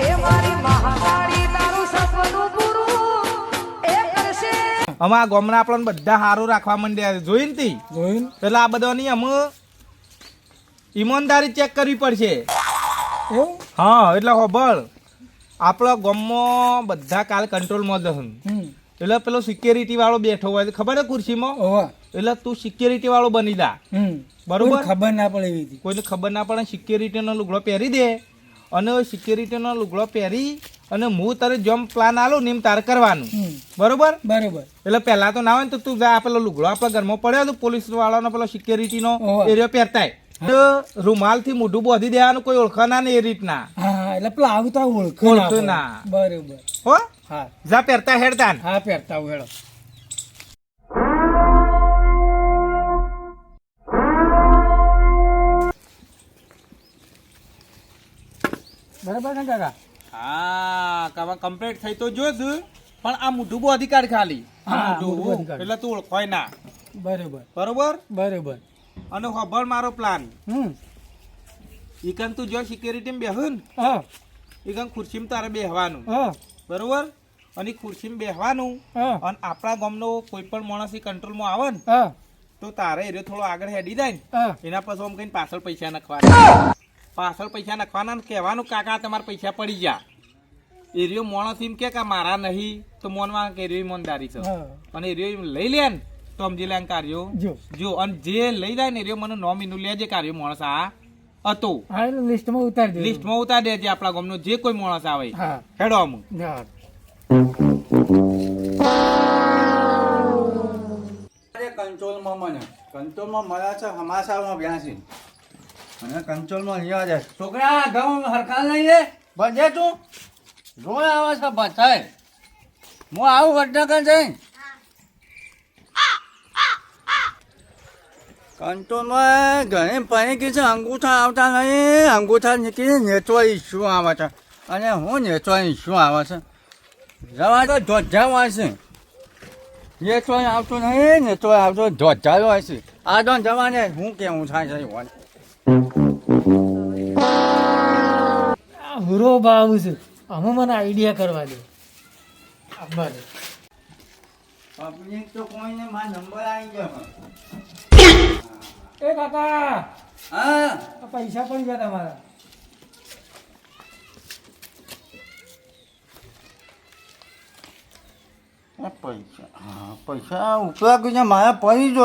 એ મારી મહાકાળી તારું સપનું પૂરું. એ કરશે. અમારા ગામના આપણને બધા સારું રાખવા માંડ્યા છે. જોઈ ને તી? જોયું એટલે આ બધાની અમે ઈમાનદારી ચેક કરવી પડશે. હા એટલે હોબળ આપણા ગામમાં બધા કાલ કંટ્રોલમાં જ એટલે પેલો સિક્યોરિટી વાળો બેઠો હોય. ખબર છે ખુરશીમાં? એટલે તું સિક્યોરિટી વાળો બની જા. બરોબર. ખબર ના પડે એવી કોઈને ખબર ના પડે સિક્યોરિટીનો લુગડો પહેરી દે. અને સિક્યોરિટીનો લુગડો પહેરી અને હું તારે જેમ પ્લાન આલો ને એમ તારે કરવાનું. બરોબર? બરોબર. એટલે પહેલા તો ના હોય ને તો તું જા આ પેલો લુગડો આપણા ઘરમાં પડ્યો હતો પોલીસ વાળાનો પેલો સિક્યોરિટીનો. એરિયો પહેરતાય. રૂમાલથી મોઢું બોધી દેવાનું કોઈ ઓળખાના ને એ રીતના. એટલે પેલા આવતા ઓળખ ના. બરોબર. હો? હા. જા પહેરતા હેડતા હા પહેરતા હેડો. બરાબર ને કાકા? હા કાકા કમ્પ્લીટ થઈ તો જો જ પણ આ મુઢુબો અધિકાર ખાલી. એટલે તું ઓળખાય ના. બરોબર. બરોબર? બરોબર. અને ખબર મારો પ્લાન હમ. ઈકન તું જો સિક્યોરિટી બેહું હા. ઈકન ખુરશીમાં તારે બેહવાનું. હા. બરોબર? અને ખુરશીમાં બેહવાનું. અને આપણા ગામનો કોઈ પણ માણસ કંટ્રોલ કંટ્રોલમાં આવે ને તો તારે એ થોડો આગળ હેડી જાય ને. એના પછી આમ કઈ પાછળ પૈસા નાખવાના. પાછળ પૈસા નાખવાના ને કહેવાનું કાકા તમારા પૈસા પડી જા એ રહ્યો માણસ એમ કે કે મારા નહીં? તો મોનવા કે રહ્યો ઈમાનદારી છે. અને એ રહ્યો લઈ લે ને તો સમજી લે કાર્યો. જો. જો અને જે લઈ જાય ને એ રહ્યો મને નોમ એનું લેજે કાર્યો માણસ આ હતો. લિસ્ટમાં ઉતારી દે લિસ્ટમાં ઉતાર દેજે આપણા ગામનો જે કોઈ માણસ આવે. હેડો અમુ કંટ્રોલમાં મને. કંટ્રોલમાં મળ્યા છે હમાસામાં બ્યાસી અને કંટ્રોલમાં અહીંયા જાય છોકરા ઘઉં હરખાલ નહીં લે. ભજે તું. રોજ આવે છે બધાય હું આવું વડનગર જઈ કંટ્રોલમાં ઘણી પાણી કે છે અંગૂઠા આવતા નહીં. અંગૂઠા નીકળી નેચવા ઇસ્યુ આવે છે. અને હું નેચવા ઇસ્યુ આવે છે. જવા તો ધોધા હોય છે. નેચવા આવતું નહીં નેચવા આવતો ધોધા હોય છે. આ તો જવાને હું કેવું થાય છે હુરો બાવું છું. આમાં મને આઈડિયા કરવા દે. આપવા દે. પબ્લિક તો કોઈને માં નંબર આવી ગયો એ કાકા! હા. પૈસા પણ ગયા તમારા. પૈસા પૈસા છે મારા પડી જ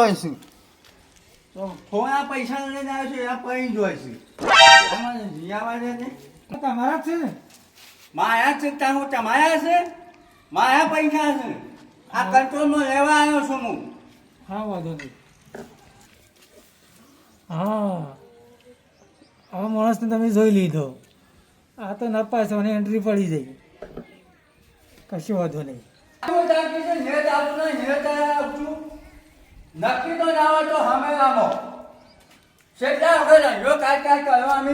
થોડા પૈસા લઈને આવ્યો છે આ પૈ જોય છે. આમાં જીયાવા છે ને? તમારા છે ને? માયા છે તારો તમારા છે? માયા પૈસા છે. આ કંટ્રોલમાં લેવા આવ્યો છું હું. હા વાંધો નહીં. હા. આ માણસને તમે જોઈ લીધો. આ તો નપાસ અને એન્ટ્રી પડી જઈ કશું વાંધો નહીં. નક્કી તો ના હોય તો હમે આમો કેટલા વખત રંગો કાઢ કાઢ કરો અમે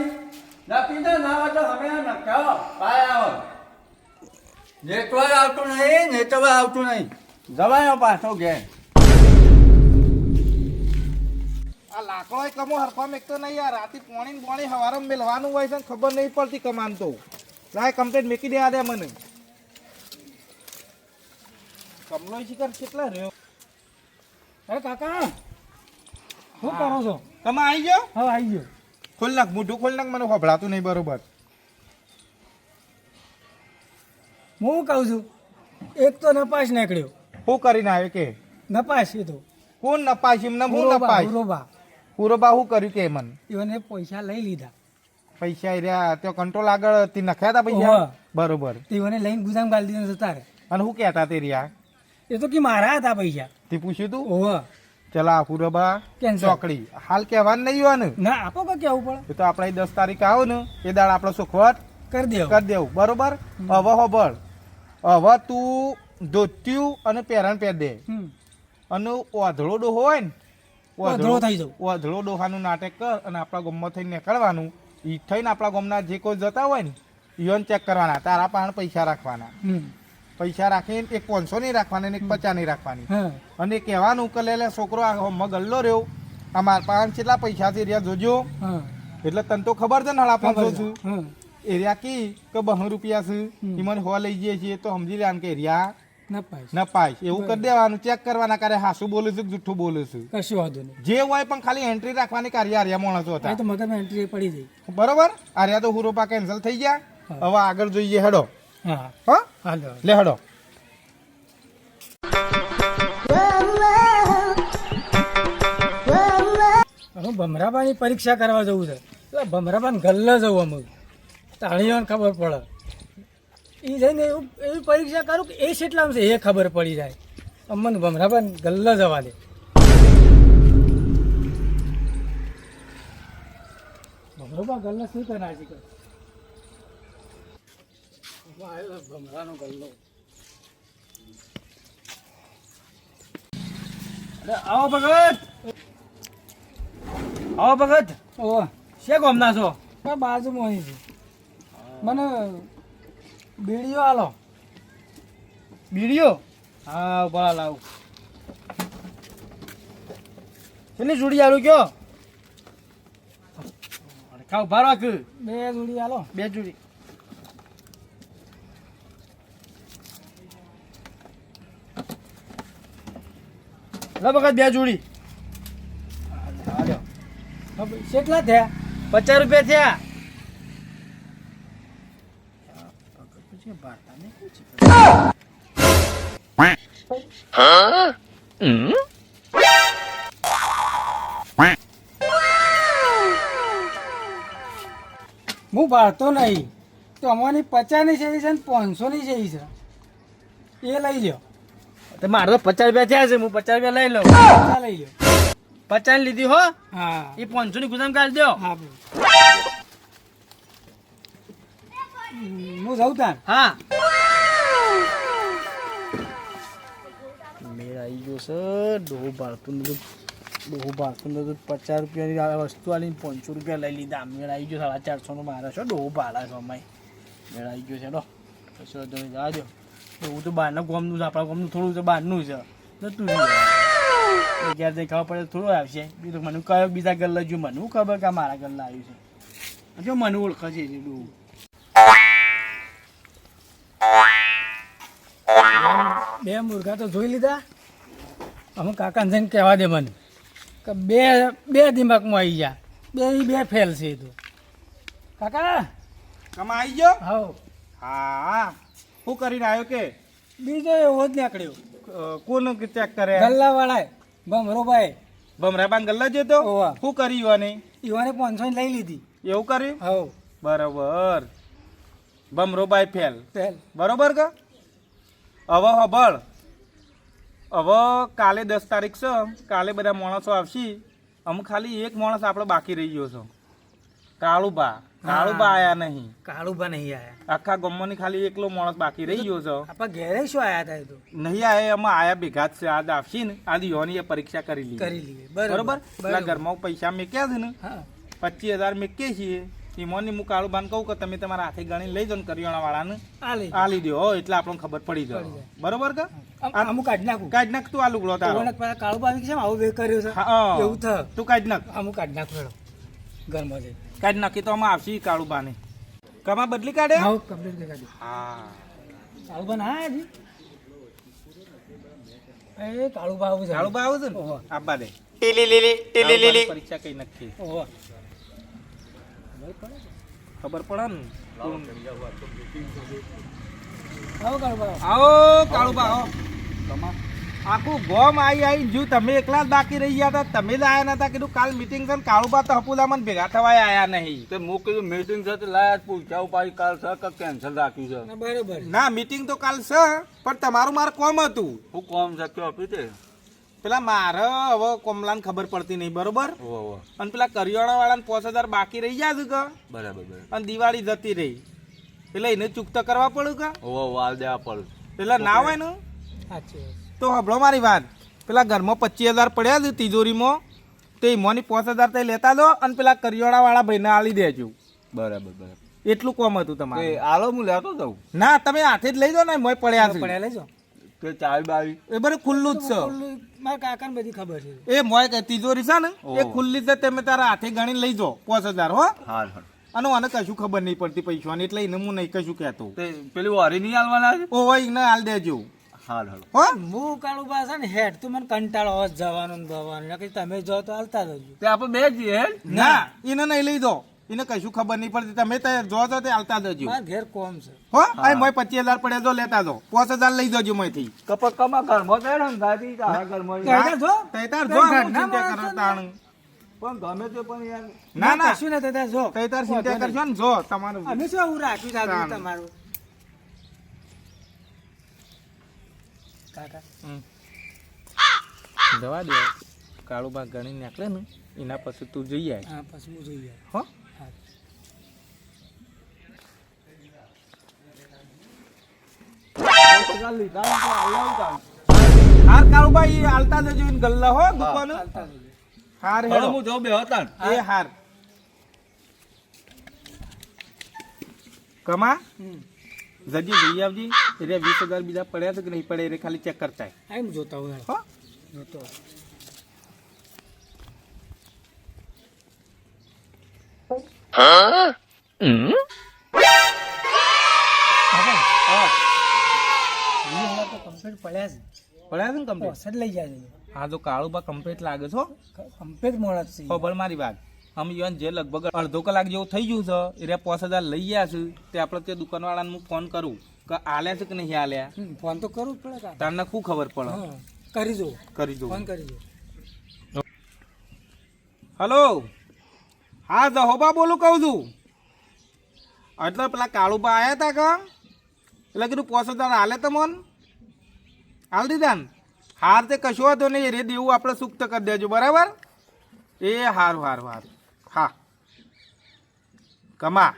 નક્કી તો ના હોય તો આમ નખાવો બહાર આવો. નેટવર્ક આવતું નહીં, નેટવર્ક આવતું નહીં. જવાયો પાછો ઘેર. આ લાકડો કમો હરફા મેકતો નહીં યાર. રાતે પોણી પોણી હવારે મેલવાનું હોય છે ખબર નહીં પડતી કમાન તો. લાય કમ્પ્લેટ મેકી દે દે મને. કમલો શિકાર કેટલા રહ્યો? અરે કાકા શું કરો છો? તમે આવી ગયો? હા આવી ગયો. ખોલ નાખ મોઢું ખોલ નાખ મને હોભળાતું નહીં બરોબર. હું કહું છું? એક તો નપાસ નીકળ્યો. શું કરીને આવ્યો કે? નપાસ એ તો. કોણ નપાસ? એમને હું નપાસ? નપાશ હુરોબા. પૂરો બા શું કર્યું કે મને એને પૈસા લઈ લીધા. પૈસા રહ્યા તો કંટ્રોલ આગળ તે નખ્યા હતા પૈસા. બરોબર. તે લઈને ગુજામ ગાલી દીધા જતા રહે. અને શું કહેતા તે રહ્યા? એ તો કે મારા હતા પૈસા. તે પૂછ્યું તું? ઓહ. ચલા પુરબા Cancel. ચોકડી. હાલ કહેવાનું નહીં હોય ને. ના આપો કે કેવું પડે? એ તો આપણે દસ તારીખ આવો ને એ દાડ આપણે સુખવટ કરી દેવું. કરી દેવું. બરોબર? હવે હોબળ હવે તું ધોત્યું અને પહેરણ પહેર દે. અને ઓધળો ડોહો હોય ને ઓધળો થઈ જાઉં. ઓધળો ડોહાનું નાટક કર અને આપણા ગામમાં થઈને નીકળવાનું. ઈ થઈને આપણા ગામના જે કોઈ જતા હોય ને ઈઓને ચેક કરવાના તારા પાસે પૈસા રાખવાના. હમ. પૈસા રાખીને એક પાંચસો નહીં રાખવાની અને એક પચાસ નહીં રાખવાની. અને કહેવાનું કે લે છોકરો આ હોમમાં ગલ્લો રહ્યો. આ મારા પાસે કેટલા પૈસા થી રહ્યા જોજો. એટલે તને તો ખબર છે ને હળા પાંચસો છું. એરિયા કી કે બહુ રૂપિયા છે? એ મને હો લઈ જઈએ છીએ તો સમજી લે કે એરિયા ના પાય એવું કરી દેવાનું ચેક કરવાના કારે હાસું બોલું છું કે જુઠ્ઠું બોલું છું? કશું વાંધો નહીં. જે હોય પણ ખાલી એન્ટ્રી રાખવાની કાર્ય આર્યા માણસો હતા. તો મગજમાં એન્ટ્રી પડી જઈ બરોબર? આર્યા તો હુરોપા કેન્સલ થઈ ગયા. હવે આગળ જોઈએ હેડો. હા. હા? હાલો લે હડો હું ભમરાબાની પરીક્ષા કરવા જવું છે. એટલે ભમરાબાને ગલ્લે જવું અમુક. તાળીઓને ખબર પડે. એ જઈને એવું એવી પરીક્ષા કરું કે એ કેટલામાં છે એ ખબર પડી જાય. અમને ભમરાબાન ગલ્લે જવા દે. ભમરાબા ગલ્લે શું કરે કર ભમરાનો ગલ્લો આવો ભગત. આવો ભગત. ઓ છે ગમના છો? બાજુમાં અહીં છું. મને બીડીઓ આલો. બીડીઓ? હા ઊભા લાવું. કેટલી જોડી આલું કયો? ખાવ ભારો કે બે જોડી આલો. બે જોડી. લો વખત બે જોડી. કેટલા થયા? પચાસ રૂપિયા થયા. હું ભારતો નહીં. તો અમારી પચાસની છે છે ને પાંચસોની છે છે. એ લઈ લ્યો. તો મારે તો પચાસ રૂપિયા થયા છે હું પચાસ રૂપિયા લઈ લઉં. લઈ લો પચાસ લીધી હો? હા. એ પાંચસો ની ગુદામ કાઢી દો હા હું જઉં તાર? હા. મેળ આવી ગયો છે. ડોહો બાળતું બધું ડોહો બાળતું બધું પચાસ રૂપિયાની આ વસ્તુ આલીને પાંચસો રૂપિયા લઈ લીધા. મેળ આવી ગયો સાડા ચારસો નો મારે છો ડોહો ભાડા છો અમાય. મેળ આવી ગયો છે ડો જવા દો એવું તો બહારના ગામનું છે આપણા ગામનું થોડું છે બહારનું છે. નતું રહ્યું જઈ ખબર પડે થોડું આવશે. બીજું મને કયો બીજા ગલ્લા જો મને ખબર કે મારા ગલ્લા આવ્યું છે? જો મને ઓળખે છે એ બે મુર્ગા તો જોઈ લીધા. અમે કાકાને જઈને કહેવા દે મને કે બે બે દિમાગમાં આવી જા બે બે ફેલ છે તો. કાકા? કમા આવી ગયો? હાવ હા. શું કરીને આવ્યો કે? બીજો એવો જ નીકળ્યો. કોનો ચેક કરે? ગલ્લા વાળા ભમરોભાઈ ભમરાબાન ગલ્લા જતો. શું કર્યું યુવાને યુવાને પાંચસો લઈ લીધી. એવું કર્યું? હાવ બરાબર. ભમરોભાઈ ફેલ ફેલ બરોબર કે? હવે હબળ. હવે કાલે દસ તારીખ છે. કાલે બધા માણસો આવશે. અમુક ખાલી એક માણસ આપણો બાકી રહી ગયો છે. કાળુબા. કાળુબા આયા નહીં. કાળુબા નહીં આયા. આખા ગામમાંની ખાલી એકલો માણસ બાકી રહી ગયો છે. આપા ઘેરે શું આયા હતા તો? નહીં આયા એમાં આયા ભેગા જ છે. આજ આવશે ને આજ યોની એ પરીક્ષા કરી લીધી. કરી લીધી. બરોબર એટલે ઘરમાં પૈસા મેક્યા છે ને પચીસ હજાર મેકીએ છીએ. ઈમોની હું કાળુબાન કહું કે તમે તમારા હાથે ગણી લઈ જાઓ ને કરિયાણા વાળાને આ લઈ આ હો એટલે આપણને ખબર પડી જાય. બરોબર કે? અમુક કાઢી નાખું. કાઢ નાખ તું આ લુગડો તારો. કાળુભા છે આવું કર્યું છે? એવું થ તું કાઢ નાખ. અમુક કાઢી નાખ ઘરમાં જઈ કાઢ નાખી તો આમાં આવશે કાળુબાને કમા બદલી કાઢે? હાવ કમ્પ્લીટ કરી કાઢી. હા. એ કાળુભા આવું છે કાળુબા આવું છે ને? આબા દે ટીલી પરીક્ષા કઈ નક્કી. ઓહો. ખબર પડે ને? આવો કાળુભા આવો કાળુબા આવો. આખું ગોમ આવી આવી જો તમે એકલા જ બાકી રહી ગયા હતા. તમે જ આવ્યા નતા. કીધું કાલ મિટિંગ છે કાળુબા તો હપુલા મને ભેગા થવાય આવ્યા નહીં. તે મૂક કીધું મીટિંગ છે તો લાયા પૂછ્યા. પાછી કાલ છે કે કેન્સલ રાખ્યું છે? બરાબર બરોબર. ના મીટિંગ તો કાલ છે પણ તમારું મારે કોમ હતું. હું કોમ છે કયો આપી તે પેલા મારે હવે કોમલાને ખબર પડતી નહીં બરોબર? અને પેલા કરિયાણા વાળાને પાંચ હજાર બાકી રહી ગયા છે કે? બરાબર બરાબર. અને દિવાળી જતી રહી. એટલે એને ચૂકતા કરવા પડ્યું કે? ઓ વાલ હાલ દેવા પડ્યું એટલે ના હોય ને? સાચી તો હબળો મારી વાત. પેલા ઘરમાં પચીસ હજાર પડ્યા છે તિજોરીમાં. તે એમાંની પાંચ હજાર તે લેતા દો અને પેલા કરિયાળાવાળા ભાઈને આલી દેજો. બરાબર બરાબર. એટલું કોમ હતું તમારે. આલો હું લેતો જાઉં ના તમે હાથે જ લઈ જાઓ ને મોય પડ્યા છે. પડ્યા લેજો તો ચાવી બાવી. એ બધું ખુલ્લું જ છે. મારા કાકાને બધી ખબર છે. એ મોય તિજોરી છે ને એ ખુલ્લી છે તમે તારા હાથે ગણી લઈ જાઓ પાંચ હજાર હો. હા અને મને કશું ખબર નહીં પડતી પૈસાની એટલે એને હું નહીં કશું કહેતો. પેલું હરી વારી નહીં હાલવાના છે? ઓ હોય એને હાલ દેજો. હાલ હાલ. હો? હું કાળું બા છે ને હેડ તું મને કંટાળો આવે જવાનું ને જવાનું નકર તમે જો તો હાલતા જજો તે આપણે બે જઈએ ના. એને નહીં લઈ દો. એને કશું ખબર નહીં પડતી. તમે જો તો તે હાલતા જજો ઘેર કોમ છે. હો? આ મોય પચીસ હજાર પડે જો લેતા જો પાંચ હજાર લઈ જજો મોયથી. કપા કમા ઘરમાં તો ને દાદી તારા જો તઈ જો ચિંતા કરો તાણ પણ ગમે તે પણ યાર. ના ના કશું નથી થતા જો તઈ ચિંતા કરજો ને? જો તમારું. અમે શું આવું રાખ્યું. તમારું? કાકા. જવા દે. કાળુબા ગણી નાખલે ને એના પછી તું જઈ આવે હા પછી હું હો હા તો આવું. ચાલ હાર. કાળુબા ઈ હાલતા જજો ગલ્લા હો દુકાન? હાર હેડો. હું જો બે હતા એ હાર. કમા? હમ. જજી લઈ આવજી. એટલે વીસ હજાર બીજા પડ્યા તો કે નહીં પડે એટલે ખાલી ચેક કરતા. એમ જોતા હોય. હો. જોતો હા. complete પડ્યા છે પડ્યા છે ને કમ્પ્લીટ લઈ જાય હા તો કાળુબા કમ્પ્લીટ લાગે છો કમ્પ્લીટ મોડત છે. ખબર મારી વાત. અમે યોન જે લગભગ અડધો કલાક જેવું થઈ ગયું છે એટલે પાંચ હજાર લઈ ગયા છે તે આપણે તે દુકાનવાળાને હું ફોન કરું કે આલ્યા છે કે નહીં આલ્યા? ફોન તો કરવું જ પડે તમને શું ખબર પડે? કરી દો કરી દો ફોન કરી દો હલો હા જહોબા બોલું કહું છું. એટલે પેલા કાળુબા આવ્યા હતા કા? એટલે કીધું પાંચ હજાર હાલે તો મન. હાલ દીધા હાર તે કશો હતો નહીં રે દેવું આપણે સુક્ત કરી દેજો બરાબર? એ હારું હારું હારું. હા. કમા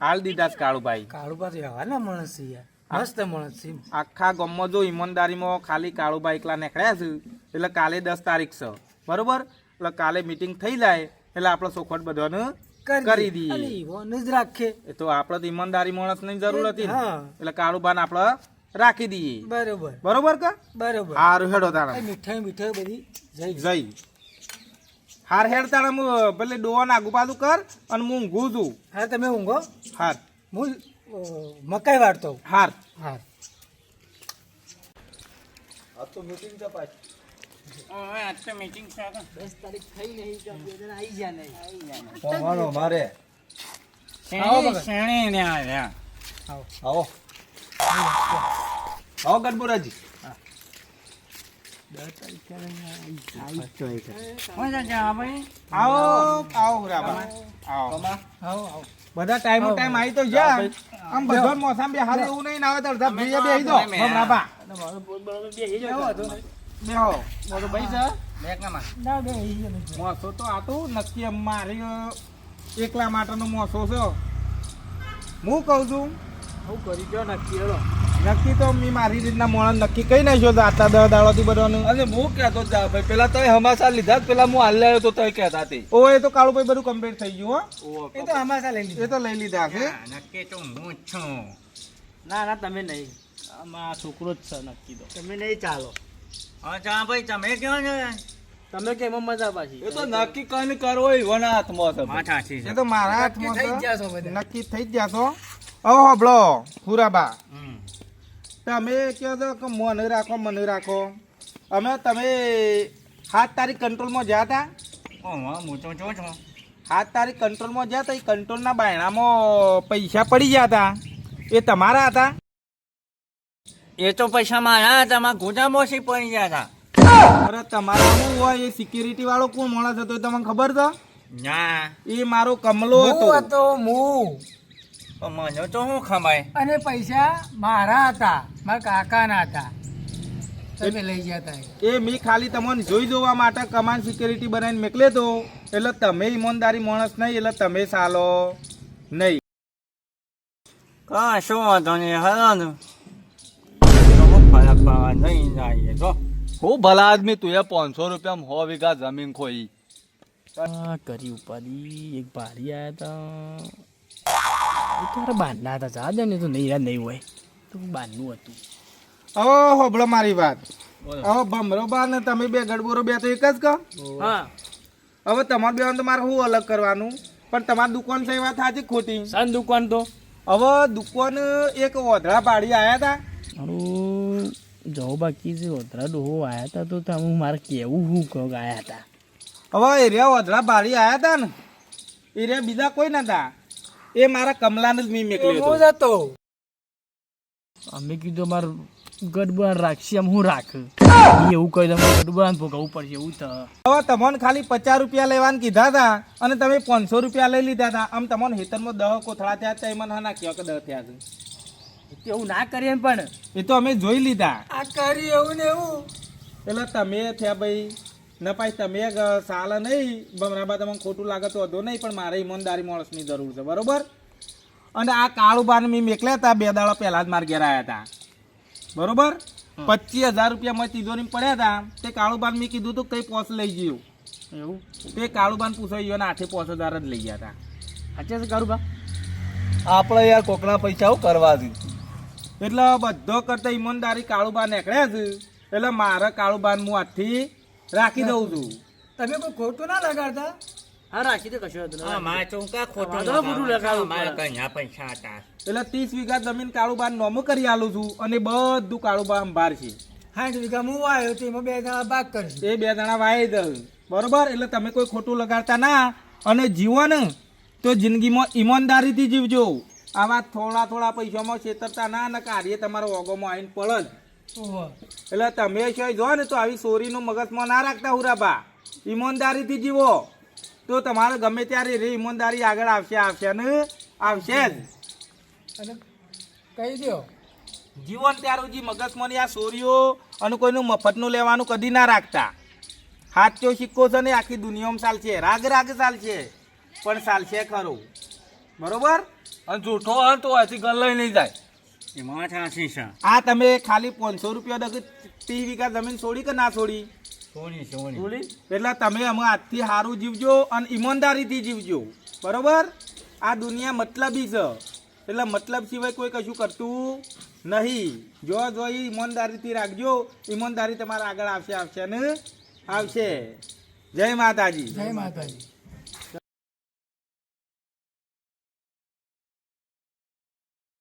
હાલ દીધા કાળુભાઈ. કાળુભાઈ હવાના માણસ છે યાર. મસ્ત માણસ છે આખા ગામમાં જો ઈમાનદારીમાં ખાલી કાળુભાઈ એકલા નીકળ્યા છે એટલે કાલે દસ તારીખ છે. બરોબર? એટલે કાલે મીટિંગ થઈ જાય એટલે આપણે સોખવટ બધાને કરી દઈએ. જ રાખે એ તો આપણે તો ઈમાનદારી માણસની જરૂર હતી. એટલે કાળુબાને આપણે રાખી દઈએ. બરોબર. બરોબર કા? બરોબર. હારું હેડો તારા. મીઠાઈ મીઠાઈ બધી જઈ. જઈ. હાર હેડ તારા હું પેલે ડોવાને આગુ પાછું કર અને હું ઊંઘું છું. હા તમે ઊંઘો. હાર. હું મકાઈ વાળતો. હાર. હાર. મીટિંગ આ તો મીટિંગ છે પાછી દસ તારીખ થઈ નહીં તો બે જણા આવી. ગયા નહીં આવો. આવો આવો બધા ટાઈમ ટાઈમ આવી તો જા આમ બધો મોસમ બે હાલ એવું નહીં આવે તો અડધા ભૈયા બેહી દો. રાબા આવો હતો ને. બેહો મોટો ભાઈ છે ના બે આવી ગયા નહીં. મોસો તો આ તો નક્કી એમ મારી એકલા માટેનો મોસો છે. હું કહું છું. હું કરી ગયો નક્કી. નક્કી તો મેં મારી રીતના મોણ નક્કી કઈ નાખ્યો તો આટલા દસ દાડોથી બધાનું અને હું કહેતો જા ભાઈ પેલા તો હમાસા લીધા પેલા હું હાલ લાવ્યો તો તય કહેતા હતી. ઓ એ તો કાળુભાઈ બધું કમ્પ્લીટ થઈ ગયું હો. એ તો હમાસા લઈ એ તો લઈ લીધા છે. ના ના તમે નહીં. આમાં છોકરો જ છે નક્કી તો. તમે નહીં ચાલો. ચા ભાઈ તમે કે એમાં મજા પાછી? એ તો નક્કી કઈ કરવો એવાના હાથમાં છે. એ તો મારા હાથમાં થઈ છે. જાશો બધા. નક્કી થઈ જ જાશો ઓ હબળો ફુરાબા તમે કહો છો કે મને રાખો મને રાખો. અમે તમે સાત તારીખ કંટ્રોલમાં જ્યાં હતા? સાત તારીખ કંટ્રોલમાં જ્યાં હતા એ કંટ્રોલના બાયણામાં પૈસા પડી ગયા હતા. એ તમારા હતા? એ તો પૈસા મારા હતા મારા ગોદામાં સી પડી ગયા હતા? અરે તમારા શું હોય? એ સિક્યુરિટી વાળો કોણ માણસ હતો એ તમને ખબર છે? ના. એ મારો કમલો હતો. હતો હું. મને તો શું ખમાય? અને પૈસા મારા હતા મારા કાકાના હતા. તમે લઈ ગયા હતા એ. મી ખાલી તમને જોઈ જોવા માટે કમાન સિક્યુરિટી બનાવીને મેકલે તો. એટલે તમે ઈમાનદારી માણસ નહીં એટલે તમે સાલો નહીં. કા શું વાંધો નહીં હલો ને તો હું ફરક પડવા નહીં જાય તો. હું ભલા આદમી તું એ પાંચસો રૂપિયા હો વીઘા જમીન ખોઈ. આ કરી ઉપાડી એક ભારી આયા હતા એ તો બાંધના હતા જા દે ને તો નહીં યાદ નહીં હોય. તો બાંધનું હતું. હવે હોબળો મારી વાત. હવે ભમરો બા ને તમે બે ગડબોરો બે તો એક જ કહો. હા. હવે તમારે બે તો મારે શું અલગ કરવાનું? પણ તમારી દુકાન છે એ વાત સાચી ખોટી. સન દુકાન તો? હવે દુકાન એક ઓધળા પાડી આવ્યા હતા મારું જવું બાકી છે ઓધળા ડોહો આવ્યા હતા તો તમે મારે કેવું હું કહો આવ્યા હતા હવે એરિયા ઓધળા પાડી આવ્યા હતા ને. એરિયા બીજા કોઈ નતા. એ મારા કમલાને જ મેં મેકલ્યો હું હતો. જતો અમે કીધું માર ગડબડ રાખશી આમ હું રાખ? એવું કહી દઉં ગડબડ ભોગવવું પડશે એવું તો હવે તમને ખાલી પચાસ રૂપિયા લેવાનું કીધા હતા અને તમે પાંચસો રૂપિયા લઈ લીધા હતા. આમ તમને હેતરમાં દહ કોથળા થયા હતા એમાં ના નાખ્યો કે દહ થયા છે. એવું ના કરીએ ને પણ. એ તો અમે જોઈ લીધા. આ કરી એવું ને એવું. એટલે તમે થયા ભાઈ. ન પાછી તમે સાલ નહીં. બમરાબા તમને ખોટું લાગે તો વધો નહીં પણ મારે ઈમાનદારી માણસની જરૂર છે બરોબર? અને આ કાળું બાર મેં મેકલ્યા હતા બે દાડા પહેલા જ મારે ઘેર આવ્યા હતા. બરોબર? પચીસ હજાર રૂપિયા મેં તિજોરી પડ્યા હતા. તે કાળુ બાન મેં કીધું હતું કઈ પોસ લઈ ગયું. એવું? તે કાળુ બાન પૂછાઈ ગયો ને આઠે પોસ હજાર જ લઈ ગયા હતા. સાચે છે કાળું બા આપણે યાર કોકના પૈસા હું કરવા દઉં? એટલે બધો કરતા ઈમાનદારી કાળુબા નીકળ્યા છે એટલે મારે કાળુબાન હું આજથી રાખી દઉં છું. તમે કોઈ ખોટું ના લગાડતા? હા રાખી દે કશો હા. મારે ચોંકા ખોટું ના ખોટું લગાડવું મારે. કઈ પૈસા હતા એટલે ત્રીસ વીઘા જમીન કાળુબાર નોમો કરી આલું છું અને બધું કાળુબાર સંભાળ છે. સાઠ વીઘા હું વાયો તો એમાં બે જણા ભાગ કરશે એ બે જણા વાય દઉં. બરોબર? એટલે તમે કોઈ ખોટું લગાડતા ના. અને જીવો ને તો જિંદગીમાં ઈમાનદારીથી જીવજો. આવા થોડા થોડા પૈસામાં છેતરતા ના ને કાર્ય તમારા ઓગોમાં આવીને પડે. એટલે તમે છે જો ને તો આવી ચોરીનું મગજમાં ના રાખતા હુરાબા ઈમાનદારીથી જીવો. તો તમારે ગમે ત્યારે રે ઈમાનદારી આગળ આવશે આવશે ને આવશે જ. અને કહી દો જીવન ત્યારે જે મગજમાં આ ચોરીઓ અને કોઈનું મફતનું લેવાનું કદી ના રાખતા. સાચો સિક્કો છે ને આખી દુનિયામાં ચાલશે. રાગ રાગ ચાલશે. પણ ચાલશે ખરું. બરોબર? અને જૂઠો હોય તો અહીંથી ગલ લઈ નહીં જાય. એમાં છાસી છે આ તમે ખાલી પાંચસો રૂપિયા દગ ત્રીસ વીઘા જમીન છોડી કે ના છોડી? એટલે તમે અમે આજથી સારું જીવજો અને ઈમાનદારીથી જીવજો. બરોબર? આ દુનિયા મતલબી છે. એટલે મતલબ સિવાય કોઈ કશું કરતું નહીં. જો જો ઈ ઈમાનદારીથી રાખજો. ઈમાનદારી તમારા આગળ આવશે આવશે ને? આવશે. જય માતાજી. જય માતાજી.